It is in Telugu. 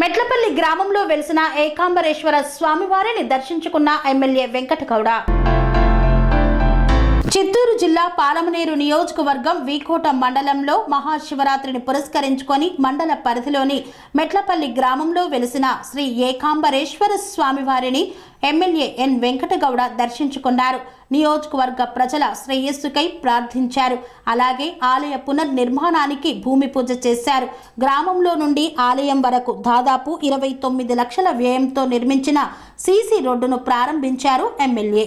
మెట్లపల్లి గ్రామంలో వెలిసిన ఏకాంబరేశ్వర స్వామివారిని దర్శించుకున్న ఎమ్మెల్యే వెంకటగౌడ. చిత్తూరు జిల్లా పాలమనేరు నియోజకవర్గం వీకోట మండలంలో మహాశివరాత్రిని పురస్కరించుకొని మండల పరిధిలోని మెట్లపల్లి గ్రామంలో వెలిసిన శ్రీ ఏకాంబరేశ్వర స్వామివారిని ఎమ్మెల్యే ఎన్ వెంకటగౌడ దర్శించుకున్నారు. నియోజకవర్గ ప్రజల శ్రేయస్సుకై ప్రార్థించారు. అలాగే ఆలయ పునర్నిర్మాణానికి భూమి పూజ చేశారు. గ్రామంలో నుండి ఆలయం వరకు దాదాపు ఇరవై తొమ్మిది లక్షల వ్యయంతో నిర్మించిన సీసీ రోడ్డును ప్రారంభించారు ఎమ్మెల్యే.